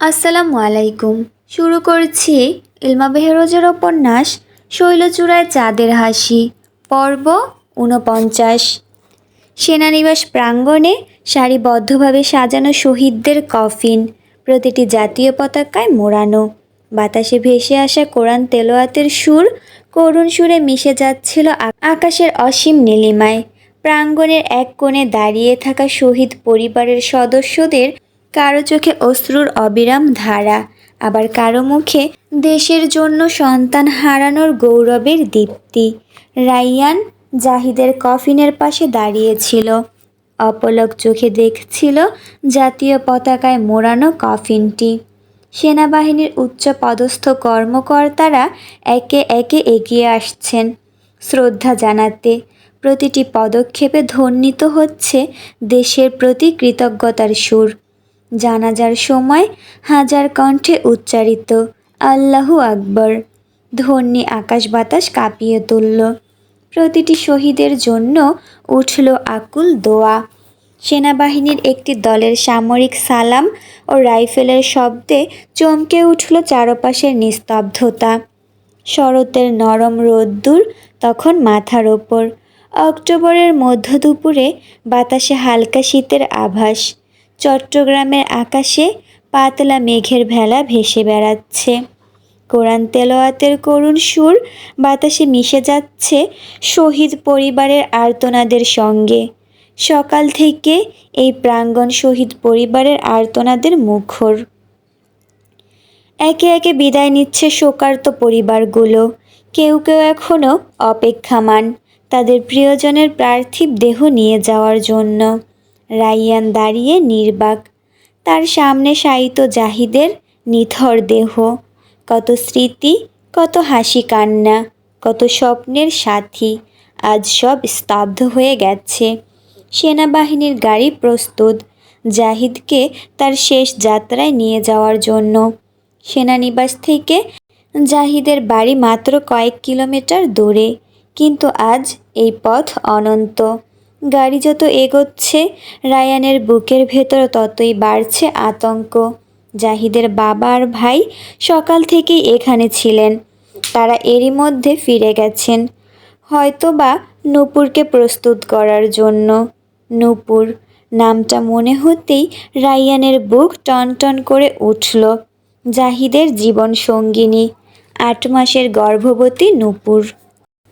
আসসালামু আলাইকুম। শুরু করছি ইলমা বেহরোজের উপন্যাস শৈলচূড়ায় চাঁদের হাসি, পর্ব ঊনপঞ্চাশ। সেনানিবাস প্রাঙ্গণে সারিবদ্ধভাবে সাজানো শহীদদের কফিন, প্রতিটি জাতীয় পতাকায় মোড়ানো। বাতাসে ভেসে আসা কোরআন তেলোয়াতের সুর করুণ সুরে মিশে যাচ্ছিল আকাশের অসীম নীলিমায়। প্রাঙ্গণের এক কোণে দাঁড়িয়ে থাকা শহীদ পরিবারের সদস্যদের কারও চোখে অশ্রুর অবিরাম ধারা, আবার কারও মুখে দেশের জন্য সন্তান হারানোর গৌরবের দীপ্তি। রাইয়ান জাহিদের কফিনের পাশে দাঁড়িয়েছিল। অপলক চোখে দেখছিল জাতীয় পতাকায় মোড়ানো কফিনটি। সেনাবাহিনীর উচ্চ পদস্থ কর্মকর্তারা একে একে এগিয়ে আসছেন। শ্রদ্ধা জানাতে প্রতিটি পদক্ষেপে ধ্বনিত হচ্ছে দেশের প্রতি কৃতজ্ঞতার সুর। জানাজার সময় হাজার কণ্ঠে উচ্চারিত, আল্লাহু আকবর। ধ্বনি আকাশ বাতাস কাঁপিয়ে তুলল। প্রতিটি শহীদের জন্য উঠল আকুল দোয়া। সেনাবাহিনীর একটি দলের সামরিক সালাম ও রাইফেলের শব্দে চমকে উঠল চারপাশের নিস্তব্ধতা। শরতের নরম রোদ্দুর তখন মাথার ওপর। অক্টোবরের মধ্য দুপুরে বাতাসে হালকা শীতের আভাস। চট্টগ্রামের আকাশে পাতলা মেঘের ভেলা ভেসে বেড়াচ্ছে। কোরআন তেলোয়াতের করুণ সুর বাতাসে মিশে যাচ্ছে শহীদ পরিবারের আর্তনাদের সঙ্গে। সকাল থেকে এই প্রাঙ্গণ শহীদ পরিবারের আর্তনাদের মুখর। একে একে বিদায় নিচ্ছে শোকার্ত পরিবারগুলো। কেউ কেউ এখনও অপেক্ষামান। তাদের প্রিয়জনের পার্থিব দেহ নিয়ে যাওয়ার জন্য। রাইয়ান দাঁড়িয়ে নির্বাক। তার সামনে শায়িত জাহিদের নিথর দেহ। কত স্মৃতি, কত হাসি কান্না, কত স্বপ্নের সাথী। আজ সব স্তব্ধ হয়ে গেছে। সেনাবাহিনীর গাড়ি প্রস্তুত। জাহিদকে তার শেষ যাত্রায় নিয়ে যাওয়ার জন্য। সেনানিবাস থেকে জাহিদের বাড়ি মাত্র কয়েক কিলোমিটার দূরে। কিন্তু আজ এই পথ অনন্ত। গাড়ি যত এগোচ্ছে, রায়ানের বুকের ভেতর ততই বাড়ছে আতঙ্ক। জাহিদের বাবা আর ভাই সকাল থেকেই এখানে ছিলেন। তারা এরই মধ্যে ফিরে গেছেন। হয়তোবা নূপুরকে প্রস্তুত করার জন্য। নূপুর, নামটা মনে হতেই রাইয়ানের বুক টনটন করে উঠল। জাহিদের জীবন সঙ্গিনী, আট মাসের গর্ভবতী নূপুর।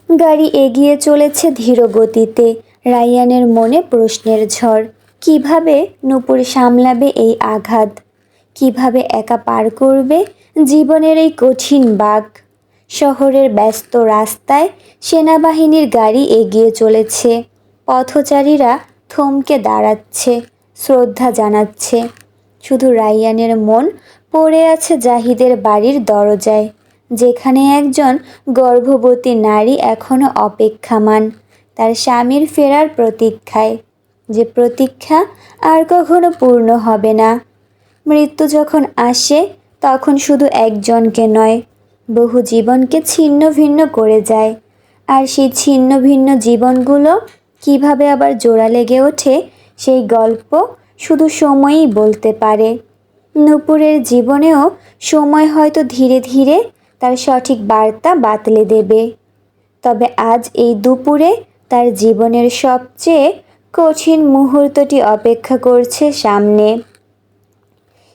গাড়ি এগিয়ে চলেছে ধীর গতিতে রাইয়ানের মনে প্রশ্নের ঝড়। কীভাবে নূপুর সামলাবে এই আঘাত? কীভাবে একা পার করবে জীবনের এই কঠিন বাঘ? শহরের ব্যস্ত রাস্তায় সেনাবাহিনীর গাড়ি এগিয়ে চলেছে। পথচারীরা থমকে দাঁড়াচ্ছে, শ্রদ্ধা জানাচ্ছে। শুধু রাইয়ানের মন পড়ে আছে জাহিদের বাড়ির দরজায়, যেখানে একজন গর্ভবতী নারী এখনও অপেক্ষামান। তার স্বামীর ফেরার প্রতীক্ষায়, যে প্রতীক্ষা আর কখনো পূর্ণ হবে না। মৃত্যু যখন আসে, তখন শুধু একজনকে নয়, বহু জীবনকে ছিন্ন ভিন্ন করে যায়। আর সেই ছিন্ন ভিন্ন জীবনগুলো কীভাবে আবার জোড়া লেগে ওঠে, সেই গল্প শুধু সময়ই বলতে পারে। নূপুরের জীবনেও সময় হয়তো ধীরে ধীরে তার সঠিক বার্তা বাতলে দেবে। তবে আজ এই দুপুরে তার জীবনের সবচেয়ে কঠিন মুহূর্তটি অপেক্ষা করছে সামনে।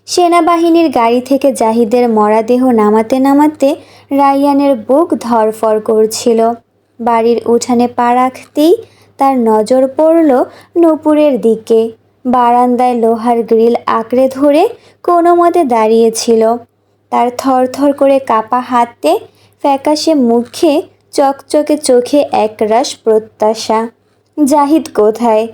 সেনাবাহিনীর গাড়ি থেকে জাহিদের মরাদেহ নামাতে নামাতে রাইয়ানের বুক ধরফর করছিল। বাড়ির উঠানে পা রাখতেই তার নজর পড়ল নূপুরের দিকে। বারান্দায় লোহার গ্রিল আঁকড়ে ধরে কোনো মতে দাঁড়িয়েছিল তার থরথর করে কাপা হাতে ফ্যাকাশে মুখে চকচকে চোখে একরাশ প্রত্যাশা। জাহিদ কোথায়?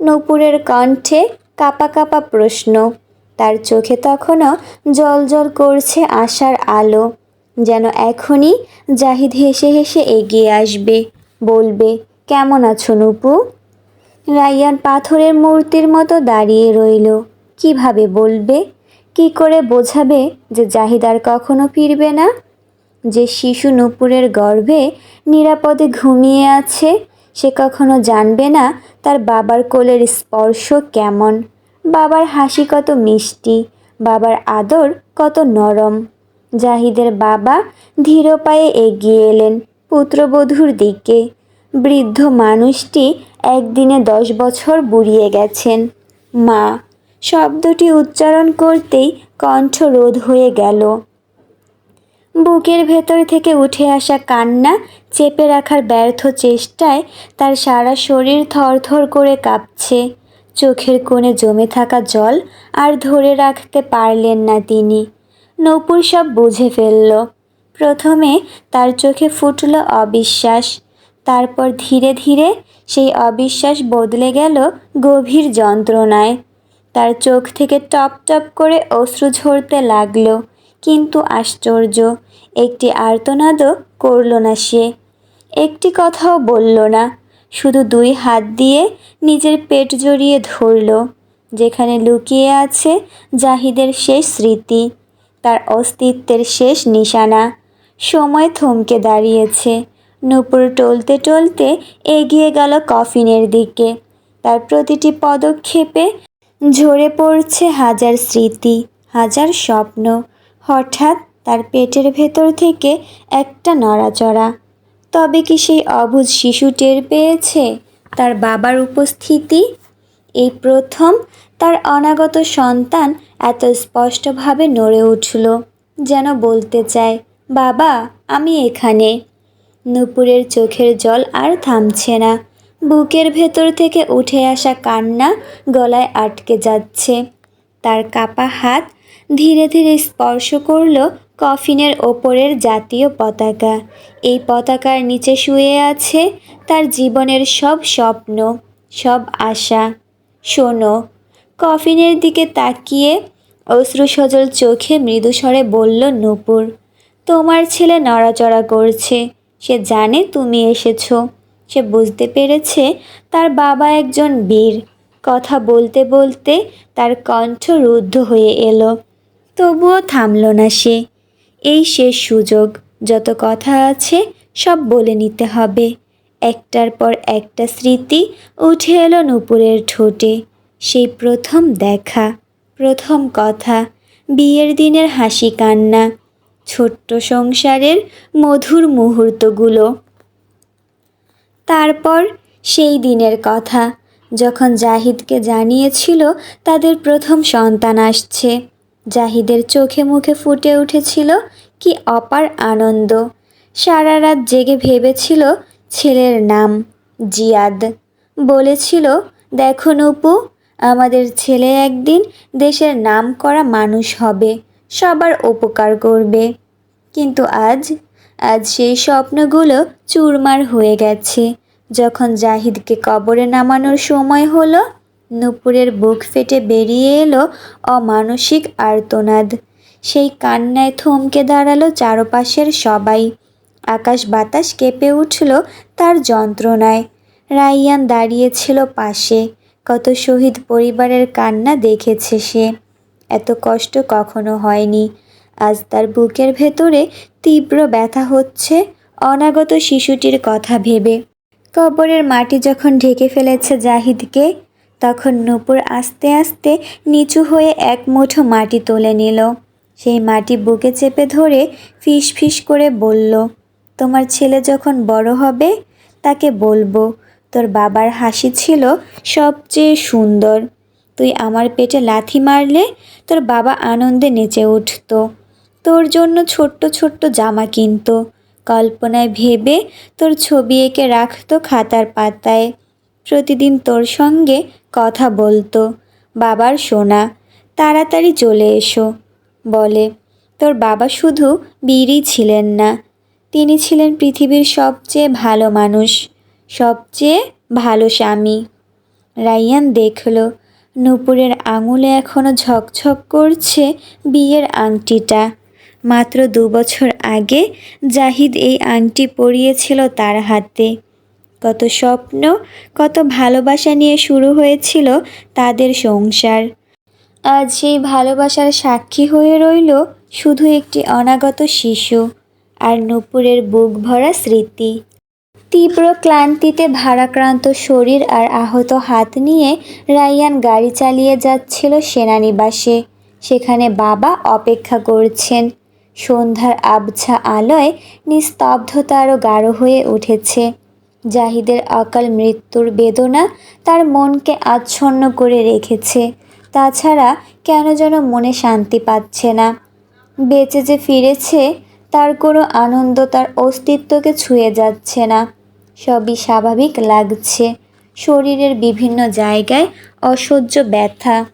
নূপুরের কণ্ঠে কাপা কাপা প্রশ্ন। তার চোখে তখনও জল জল করছে আশার আলো। যেন এখনই জাহিদ হেসে হেসে এগিয়ে আসবে। বলবে, কেমন আছো নুপু? রাইয়ান পাথরের মূর্তির মতো দাঁড়িয়ে রইল। কীভাবে বলবে? কি করে বোঝাবে যে জাহিদ আর কখনো ফিরবে না? যে শিশু নূপুরের গর্ভে নিরাপদে ঘুমিয়ে আছে, সে কখনো জানবে না তার বাবার কোলের স্পর্শ কেমন। বাবার হাসি কত মিষ্টি, বাবার আদর কত নরম। জাহিদের বাবা ধীর পায়ে এগিয়ে এলেন পুত্রবধূর দিকে। বৃদ্ধ মানুষটি একদিনে দশ বছর বুড়িয়ে গেছেন। মা, শব্দটি উচ্চারণ করতেই কণ্ঠ রোধ হয়ে গেল। বুকের ভেতর থেকে উঠে আসা কান্না চেপে রাখার ব্যর্থ চেষ্টায় তার সারা শরীর থরথর করে কাঁপছে। চোখের কোণে জমে থাকা জল আর ধরে রাখতে পারলেন না তিনি। নপুর সব বুঝে ফেলল। প্রথমে তার চোখে ফুটল অবিশ্বাস। তারপর ধীরে ধীরে সেই অবিশ্বাস বদলে গেল গভীর যন্ত্রণায়। তার চোখ থেকে টপ টপ করে অশ্রু ঝরতে লাগল। কিন্তু আশ্চর্য, একটি আর্তনাদও করল না সে। একটি কথাও বলল না, শুধু দুই হাত দিয়ে নিজের পেট জড়িয়ে ধরল, যেখানে লুকিয়ে আছে জাহিদের শেষ স্মৃতি, তার অস্তিত্বের শেষ নিশানা। সময় থমকে দাঁড়িয়েছে, নূপুর টলতে টলতে এগিয়ে গেল কফিনের দিকে। তার প্রতিটি পদক্ষেপে ঝরে পড়ছে হাজার স্মৃতি, হাজার স্বপ্ন। হঠাৎ তার পেটের ভেতর থেকে একটা নড়াচড়া। তবে কি সেই অবুজ শিশু টের পেয়েছে তার বাবার উপস্থিতি? এই প্রথম তার অনাগত সন্তান এত স্পষ্টভাবে নড়ে উঠল, যেন বলতে চায়, বাবা, আমি এখানে। নুপুরের চোখের জল আর থামছে না। বুকের ভেতর থেকে উঠে আসা কান্না গলায় আটকে যাচ্ছে। তার কাপা হাত ধীরে ধীরে স্পর্শ করল কফিনের ওপরের জাতীয় পতাকা। এই পতাকার নিচে শুয়ে আছে তার জীবনের সব স্বপ্ন, সব আশা। শোনো, কফিনের দিকে তাকিয়ে অশ্রুসজল চোখে মৃদুস্বরে বলল, নূপুর, তোমার ছেলে নড়াচড়া করছে। সে জানে তুমি এসেছ। সে বুঝতে পেরেছে তার বাবা একজন বীর। কথা বলতে বলতে তার কণ্ঠ রুদ্ধ হয়ে এলো। তবুও থামল না সে। এই শেষ সুযোগ, যত কথা আছে, সব বলে নিতে হবে। একটার পর একটা স্মৃতি উঠে এলো নুপুরের ঠোঁটে। সেই প্রথম দেখা, প্রথম কথা, বিয়ের দিনের হাসি কান্না, ছোট্ট সংসারের মধুর মুহূর্তগুলো। তারপর সেই দিনের কথা, যখন জাহিদকে জানিয়েছিল তাদের প্রথম সন্তান আসছে। জাহিদের চোখে মুখে ফুটে উঠেছিল কি অপার আনন্দ। সারা রাত জেগে ভেবেছিল ছেলের নাম জিয়াদ। বলেছিল, দেখো নপু, আমাদের ছেলে একদিন দেশের নাম করা মানুষ হবে, সবার উপকার করবে। কিন্তু আজ আজ সেই স্বপ্নগুলো চুরমার হয়ে গেছে। যখন জাহিদকে কবরে নামানোর সময় হলো নুপুরের বুক ফেটে বেরিয়ে এলো অমানসিক আর্তনাদ। সেই কান্নায় থমকে দাঁড়াল চারপাশের সবাই। আকাশ বাতাস কেঁপে উঠল তার যন্ত্রণায়। রাইয়ান দাঁড়িয়েছিল পাশে। কত শহীদ পরিবারের কান্না দেখেছে সে। এত কষ্ট কখনো হয়নি। আজ তার বুকের ভেতরে তীব্র ব্যথা হচ্ছে অনাগত শিশুটির কথা ভেবে। কবরের মাটি যখন ঢেকে ফেলেছে জাহিদকে তখন নূপুর আস্তে আস্তে নিচু হয়ে এক মুঠো মাটি তুলে নিল। সেই মাটি বুকে চেপে ধরে ফিস ফিস করে বলল, তোমার ছেলে যখন বড় হবে, তাকে বলব, তোর বাবার হাসি ছিল সবচেয়ে সুন্দর। তুই আমার পেটে লাথি মারলে তোর বাবা আনন্দে নেচে উঠত। তোর জন্য ছোট্ট ছোট্ট জামা কিনতো। কল্পনায় ভেবে তোর ছবি এঁকে রাখতো খাতার পাতায়। প্রতিদিন তোর সঙ্গে কথা বলতো। বাবার সোনা, তাড়াতাড়ি চলে এসো। বলে। তোর বাবা শুধু বীরই ছিলেন না, তিনি ছিলেন পৃথিবীর সবচেয়ে ভালো মানুষ, সবচেয়ে ভালো স্বামী। রাইয়ান দেখল, নূপুরের আঙুলে এখনও ঝকঝক করছে বিয়ের আংটিটা। মাত্র দু বছর আগে জাহিদ এই আংটি পরিয়েছিল তার হাতে। কত স্বপ্ন, কত ভালোবাসা নিয়ে শুরু হয়েছিল তাদের সংসার। আজ সেই ভালোবাসার সাক্ষী হয়ে রইল শুধু একটি অনাগত শিশু আর নূপুরের বুক ভরা স্মৃতি। তীব্র ক্লান্তিতে ভারাক্রান্ত শরীর আর আহত হাত নিয়ে রাইয়ান গাড়ি চালিয়ে যাচ্ছিল সেনানিবাসে। সেখানে বাবা অপেক্ষা করছেন। সন্ধ্যার আবছা আলোয় নিস্তব্ধতা আরও গাঢ় হয়ে উঠেছে। জাহিদের অকাল মৃত্যুর বেদনা তার মনকে আচ্ছন্ন করে রেখেছে। তাছাড়া কেন যেন মনে শান্তি পাচ্ছে না। বেঁচে যে ফিরেছে, তার কোনো আনন্দ তার অস্তিত্বকে ছুঁয়ে যাচ্ছে না। সবই স্বাভাবিক লাগছে। শরীরের বিভিন্ন জায়গায় অসহ্য ব্যথা।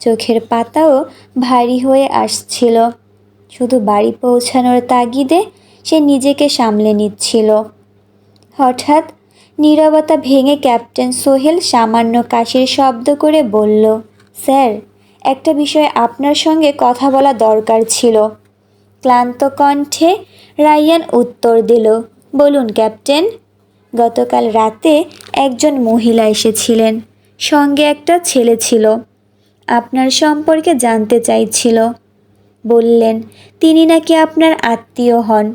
চোখের পাতাও ভারী হয়ে আসছিল। শুধু বাড়ি পৌঁছানোর তাগিদে সে নিজেকে সামলে নিচ্ছিল। হঠাৎ নীরবতা ভেঙে ক্যাপ্টেন সোহেল সামান্য কাশির শব্দ করে বলল, স্যার, একটা বিষয়ে আপনার সঙ্গে কথা বলা দরকার ছিল। ক্লান্ত কণ্ঠে রায়ান উত্তর দিল, বলুন, ক্যাপ্টেন। গতকাল রাতে একজন মহিলা এসেছিলেন, সঙ্গে একটা ছেলে ছিল। আপনার সম্পর্কে জানতে চাইছিল। বললেন, তিনি নাকি আপনার আত্মীয় হন।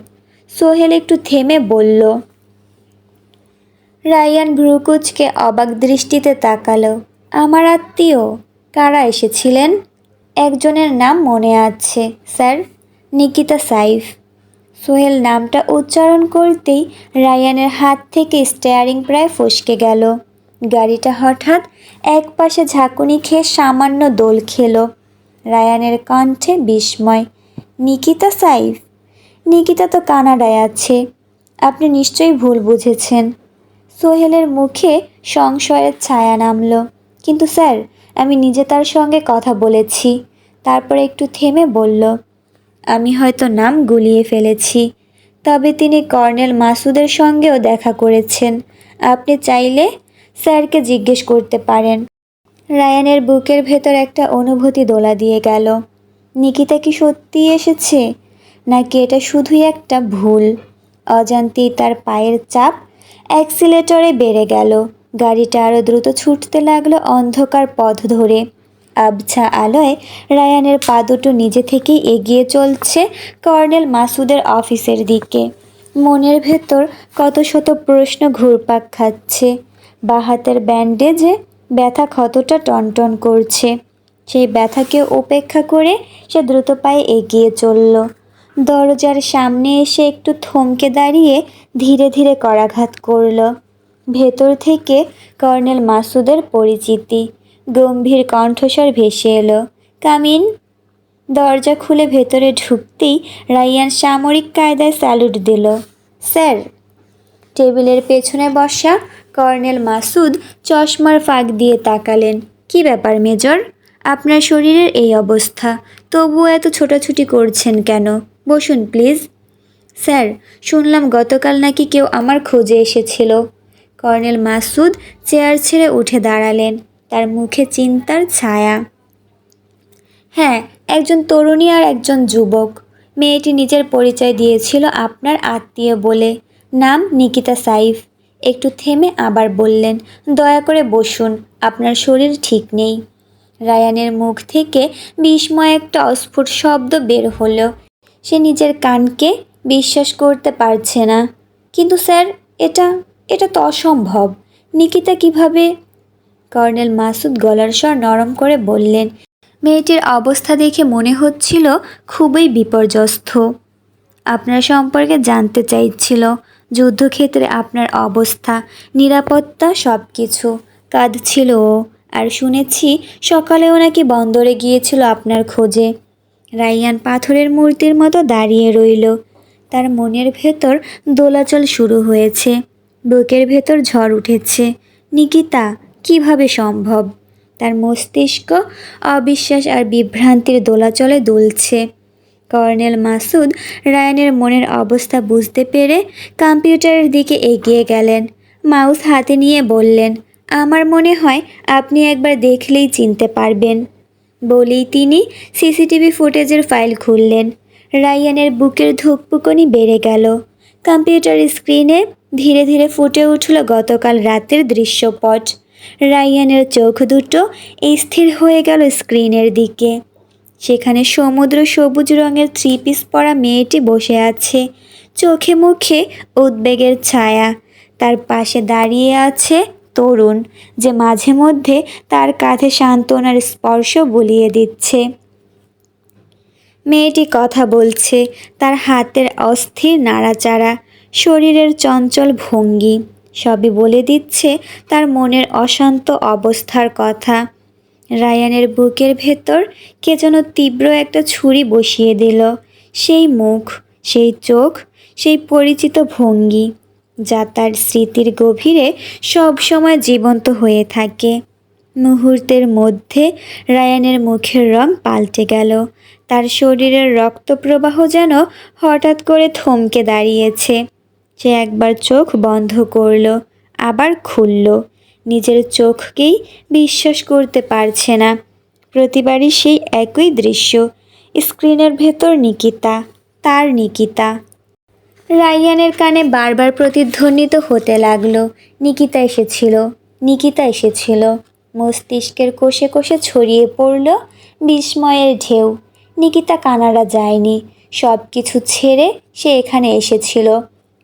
সোহেল একটু থেমে বলল রায়ান ভ্রুকুচকে অবাক দৃষ্টিতে তাকালো। আমার আত্মীয়, কারা এসেছিলেন? একজনের নাম মনে আছে, স্যার, নিকিতা সাইফ। সোহেল নামটা উচ্চারণ করতেই রায়ানের হাত থেকে স্টেয়ারিং প্রায় ফসকে গেল। গাড়িটা হঠাৎ এক পাশে ঝাঁকুনি খেয়ে সামান্য দোল খেলো। রায়ানের কণ্ঠে বিস্ময়, নিকিতা সাইফ? নিকিতা তো কানাডায় আছে। আপনি নিশ্চয়ই ভুল বুঝেছেন। সোহেলের মুখে সংশয়ের ছায়া নামলো। কিন্তু স্যার, আমি নিজে তার সঙ্গে কথা বলেছি। তারপরে একটু থেমে বলল, আমি হয়তো নাম গুলিয়ে ফেলেছি। তবে তিনি কর্নেল মাসুদের সঙ্গেও দেখা করেছেন। আপনি চাইলে স্যারকে জিজ্ঞেস করতে পারেন। রায়ানের বুকের ভেতর একটা অনুভূতি দোলা দিয়ে গেল। নিকিতা কি সত্যিই এসেছে? নাকি এটা শুধুই একটা ভুল? অজান্তেই তার পায়ের চাপ অ্যাক্সিলেটরে বেড়ে গেল। গাড়িটা আরও দ্রুত ছুটতে লাগল অন্ধকার পথ ধরে। আবছা আলোয় রায়ানের পা দুটো নিজে থেকেই এগিয়ে চলছে কর্নেল মাসুদের অফিসের দিকে। মনের ভেতর কত শত প্রশ্ন ঘুরপাক খাচ্ছে। বা হাতের ব্যান্ডেজে ব্যথা ক্ষতটা টনটন করছে। সেই ব্যথাকে উপেক্ষা করে সে দ্রুত পায়ে এগিয়ে চলল। দরজার সামনে এসে একটু থমকে দাঁড়িয়ে ধীরে ধীরে করাঘাত করল। ভেতর থেকে কর্নেল মাসুদের পরিচিতি। গম্ভীর কণ্ঠস্বর ভেসে এলো, কামিন! দরজা খুলে ভেতরে ঢুকতেই রাইয়ান সামরিক কায়দায় স্যালুট দিল। স্যার! টেবিলের পেছনে বসা কর্নেল মাসুদ চশমার ফাঁক দিয়ে তাকালেন। কি ব্যাপার, মেজর? আপনার শরীরের এই অবস্থা, তবুও এত ছোটাছুটি করছেন কেন? বসুন, প্লিজ। স্যার, শুনলাম গতকাল নাকি কেউ আমার খোঁজে এসেছিল। কর্নেল মাসুদ চেয়ার ছেড়ে উঠে দাঁড়ালেন। তার মুখে চিন্তার ছায়া। হ্যাঁ একজন তরুণী আর একজন যুবক। মেয়েটি নিজের পরিচয় দিয়েছিল আপনার আত্মীয় বলে। নাম নিকিতা সাইফ। একটু থেমে আবার বললেন, দয়া করে বসুন, আপনার শরীর ঠিক নেই। রায়ানের মুখ থেকে বিস্ময় একটা অস্ফুট শব্দ বের হলো। সে নিজের কানকে বিশ্বাস করতে পারছে না। কিন্তু স্যার, এটা এটা তো অসম্ভব। নিকিতা কীভাবে? কর্নেল মাসুদ গলার স্বর নরম করে বললেন, মেয়েটির অবস্থা দেখে মনে হচ্ছিল খুবই বিপর্যস্ত। আপনার সম্পর্কে জানতে চাইছিল, যুদ্ধক্ষেত্রে আপনার অবস্থা, নিরাপত্তা সব কিছু কাঁদছিল ও। আর শুনেছি সকালেও নাকি বন্দরে গিয়েছিল আপনার খোঁজে। রাইয়ান পাথরের মূর্তির মতো দাঁড়িয়ে রইল। তার মনের ভেতর দোলাচল শুরু হয়েছে। বুকের ভেতর ঝড় উঠেছে। নিকিতা, কীভাবে সম্ভব? তার মস্তিষ্ক অবিশ্বাস আর বিভ্রান্তির দোলাচলে দুলছে। কর্নেল মাসুদ রায়ানের মনের অবস্থা বুঝতে পেরে কম্পিউটারের দিকে এগিয়ে গেলেন। মাউস হাতে নিয়ে বললেন, আমার মনে হয় আপনি একবার দেখলেই চিনতে পারবেন। বলেই তিনি সিসিটিভি ফুটেজের ফাইল খুললেন। রায়ানের বুকের ধুকপুকনি বেড়ে গেল। কম্পিউটার স্ক্রিনে ধীরে ধীরে ফুটে উঠল গতকাল রাতের দৃশ্যপট। রায়ানের চোখ দুটো স্থির হয়ে গেল স্ক্রিনের দিকে। সেখানে সমুদ্র সবুজ রঙের থ্রি পিস পরা মেয়েটি বসে আছে। চোখে মুখে উদ্বেগের ছায়া। তার পাশে দাঁড়িয়ে আছে তরুণ যে মাঝে মধ্যে তার কাঁধে সান্ত্বনার স্পর্শ বুলিয়ে দিচ্ছে। মেয়েটি কথা বলছে, তার হাতের অস্থির নাড়াচাড়া, শরীরের চঞ্চল ভঙ্গি, সবই বলে দিচ্ছে তার মনের অশান্ত অবস্থার কথা। রায়ানের বুকের ভেতর কে যেন তীব্র একটা ছুরি বসিয়ে দিল, সেই মুখ, সেই চোখ, সেই পরিচিত ভঙ্গি। যা তার স্মৃতির গভীরে সব সময় জীবন্ত হয়ে থাকে। মুহূর্তের মধ্যে রায়ানের মুখের রং পাল্টে গেল। তার শরীরের রক্তপ্রবাহ যেন হঠাৎ করে থমকে দাঁড়িয়েছে। সে একবার চোখ বন্ধ করল, আবার খুলল। নিজের চোখকেই বিশ্বাস করতে পারছে না। প্রতিবারই সেই একই দৃশ্য। স্ক্রিনের ভেতর নিকিতা, তার নিকিতা। রাইয়ানের কানে বারবার প্রতিধ্বনিত হতে লাগল। নিকিতা এসেছিল নিকিতা এসেছিল। মস্তিষ্কের কোষে কোষে ছড়িয়ে পড়ল বিস্ময়ের ঢেউ। নিকিতা কানাডা যায়নি। সব কিছু ছেড়ে সে এখানে এসেছিল।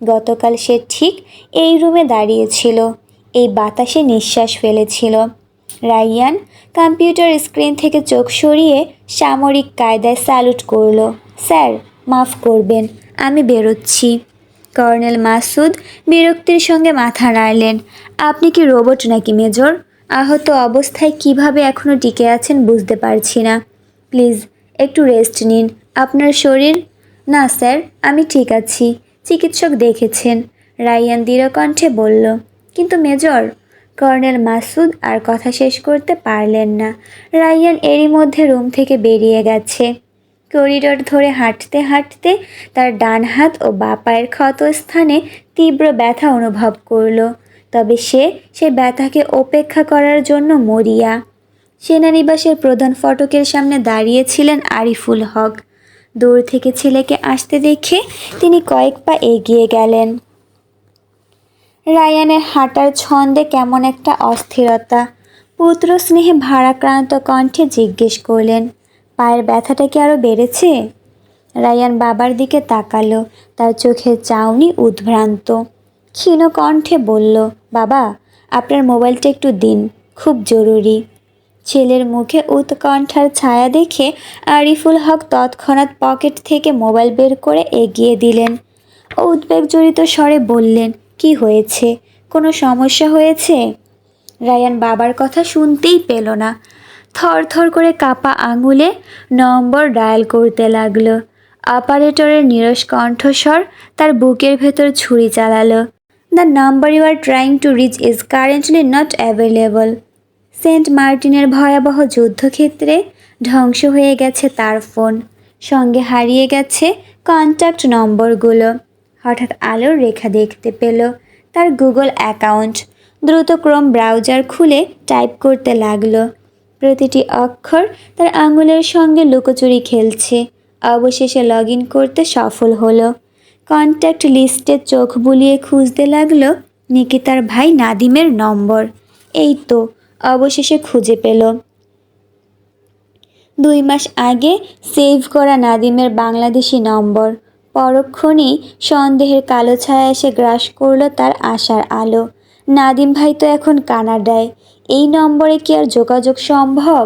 গতকাল সে ঠিক এই রুমে দাঁড়িয়েছিল। এই বাতাসে নিঃশ্বাস ফেলেছিল। রাইয়ান কম্পিউটার স্ক্রিন থেকে চোখ সরিয়ে সামরিক কায়দায় স্যালুট করল, স্যার, মাফ করবেন। আমি বেরোচ্ছি। কর্নেল মাসুদ বিরক্তির সঙ্গে মাথা নাড়লেন। আপনি কি রোবট নাকি, মেজর? আহত অবস্থায় কীভাবে এখনও টিকে আছেন বুঝতে পারছি না। প্লিজ, একটু রেস্ট নিন। আপনার শরীর? না, স্যার, আমি ঠিক আছি। চিকিৎসক দেখেছেন। রায়ান দৃঢ়কণ্ঠে বলল, কিন্তু মেজর, কর্নেল মাসুদ আর কথা শেষ করতে পারলেন না। রায়ান এরই মধ্যে রুম থেকে বেরিয়ে গেছে। করিডোর ধরে হাঁটতে হাঁটতে তার ডান হাত ও বাঁ পায়ের ক্ষত স্থানে তীব্র ব্যথা অনুভব করল। তবে সে সে ব্যথাকে উপেক্ষা করার জন্য মরিয়া। সেনানিবাসের প্রধান ফটকের সামনে দাঁড়িয়েছিলেন আরিফুল হক। দূর থেকে ছেলেকে আসতে দেখে তিনি কয়েক পা এগিয়ে গেলেন। রায়ানের হাঁটার ছন্দে কেমন একটা অস্থিরতা। পুত্র স্নেহে ভারাক্রান্ত কণ্ঠে জিজ্ঞেস করলেন পায়ের ব্যথাটা কি আরও বেড়েছে? রায়ান বাবার দিকে তাকালো, তার চোখের চাউনি উদ্ভ্রান্ত। ক্ষীণ কণ্ঠে বলল, বাবা, আপনার মোবাইলটা একটু দিন, খুব জরুরি। ছেলের মুখে উৎকণ্ঠার ছায়া দেখে আরিফুল হক তৎক্ষণাৎ পকেট থেকে মোবাইল বের করে এগিয়ে দিলেন। ও উদ্বেগজড়িত স্বরে বললেন, কি হয়েছে? কোনো সমস্যা হয়েছে? রায়ান বাবার কথা শুনতেই পেল না। থর থর করে কাপা আঙুলে নম্বর ডায়াল করতে লাগল। অপারেটরের নিরস কণ্ঠস্বর তার বুকের ভেতর ছুরি চালালো। The number you are trying to reach is currently not available saint মার্টিনের ভয়াবহ যুদ্ধক্ষেত্রে ধ্বংস হয়ে গেছে তার ফোন। সঙ্গে হারিয়ে গেছে কন্ট্যাক্ট নম্বরগুলো। হঠাৎ আলোর রেখা দেখতে পেল তার গুগল অ্যাকাউন্ট দ্রুতক্রম ব্রাউজার খুলে টাইপ করতে লাগল। প্রতিটি অক্ষর তার আঙুলের সঙ্গে লুকোচুরি খেলছে। অবশেষে লগ ইন করতে সফল হলো। কন্ট্যাক্ট লিস্টে চোখ বুলিয়ে খুঁজতে লাগল নিকিতার ভাই নাদিমের নম্বর। এই তো, অবশেষে খুঁজে পেল। দুই মাস আগে সেভ করা নাদিমের বাংলাদেশি নম্বর। পরক্ষণেই সন্দেহের কালো ছায়া এসে গ্রাস করল তার আশার আলো। নাদিম ভাই তো এখন কানাডায়। এই নম্বরে কি আর যোগাযোগ সম্ভব?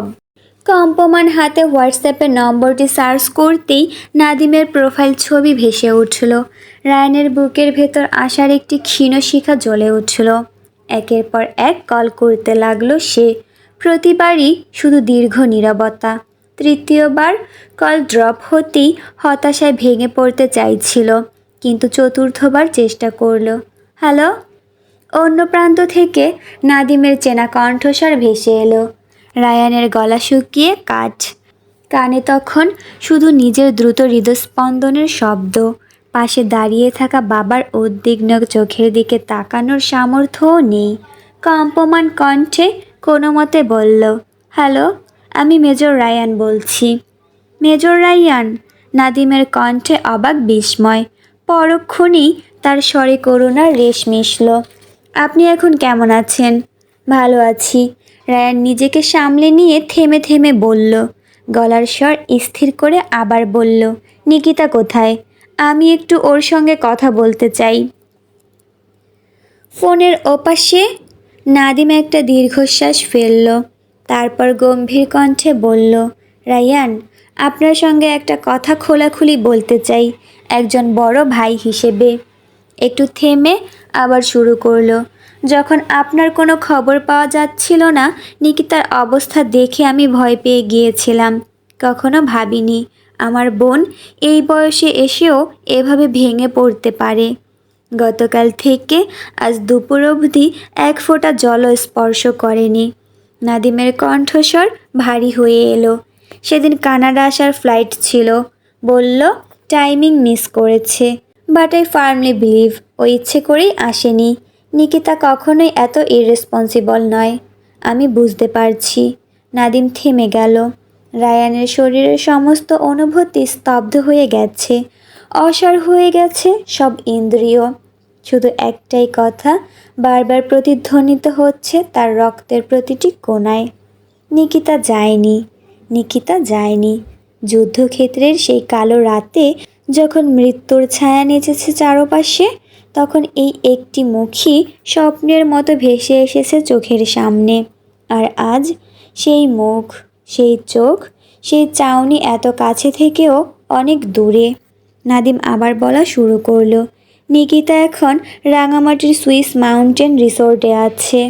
কম্পমান হাতে হোয়াটসঅ্যাপের নম্বরটি সার্চ করতেই নাদিমের প্রোফাইল ছবি ভেসে উঠল। রায়নের বুকের ভেতর আসার একটি ক্ষীণ শিখা জ্বলে উঠল। একের পর এক কল করতে লাগল সে। প্রতিবারই শুধু দীর্ঘ নীরবতা। তৃতীয়বার কল ড্রপ হতেই হতাশায় ভেঙে পড়তে চাইছিল, কিন্তু চতুর্থবার চেষ্টা করল। হ্যালো? অন্য প্রান্ত থেকে নাদিমের চেনা কণ্ঠস্বর ভেসে এলো। রায়ানের গলা শুকিয়ে কাঠ কানে তখন শুধু নিজের দ্রুত হৃদস্পন্দনের শব্দ। পাশে দাঁড়িয়ে থাকা বাবার উদ্বিগ্ন চোখের দিকে তাকানোর সামর্থ্যও নেই। কম্পমান কণ্ঠে কোনো মতে বলল, হ্যালো, আমি মেজর রায়ান বলছি। Major Ryan? নাদিমের কণ্ঠে অবাক বিস্ময়। পরক্ষণেই তার স্বরে করুণার রেশ মিশল। আপনি এখন কেমন আছেন? ভালো আছি। রায়ান নিজেকে সামলে নিয়ে থেমে থেমে বলল। গলার স্বর স্থির করে আবার বলল, নিকিতা কোথায়? আমি একটু ওর সঙ্গে কথা বলতে চাই। ফোনের ওপাশে নাদিম একটা দীর্ঘশ্বাস ফেলল। তারপর গম্ভীর কণ্ঠে বলল, রায়ান, আপনার সঙ্গে একটা কথা খোলাখুলি বলতে চাই, একজন বড় ভাই হিসেবে। একটু থেমে আবার শুরু করল। যখন আপনার কোনো খবর পাওয়া যাচ্ছিল না, নিকিতার অবস্থা দেখে আমি ভয় পেয়ে গিয়েছিলাম। কখনো ভাবিনি, আমার বোন এই বয়সে এসেও এভাবে ভেঙে পড়তে পারে। গতকাল থেকে আজ দুপুর অবধি এক ফোঁটা জলও স্পর্শ করেনি। নাদিমের কণ্ঠস্বর ভারী হয়ে এলো। সেদিন কানাডা আসার ফ্লাইট ছিল। বলল টাইমিং মিস করেছে। বাট আই ফার্মলি বিলিভ ও ইচ্ছে করেই আসেনি। নিকিতা কখনোই এত ইরেসপন্সিবল নয়। আমি বুঝতে পারছি। নাদিম থেমে গেল। রায়ানের শরীরের সমস্ত অনুভূতি স্তব্ধ হয়ে গেছে। অসার হয়ে গেছে সব ইন্দ্রিয়। শুধু একটাই কথা, বারবার প্রতিধ্বনিত হচ্ছে তার রক্তের প্রতিটি কোনায় নিকিতা যায়নি। নিকিতা যায়নি। যুদ্ধক্ষেত্রের সেই কালো রাতে যখন মৃত্যুর ছায়া নেচেছে চারপাশে, তখন এই একটি মুখই স্বপ্নের মতো ভেসে এসেছে চোখের সামনে। আর আজ সেই মুখ, সেই চোখ, সেই চাউনি এত কাছে থেকেও অনেক দূরে। নাদিম আবার বলা শুরু করল, নিকিতা এখন রাঙামাটির সুইস মাউন্টেন রিসোর্টে আছে।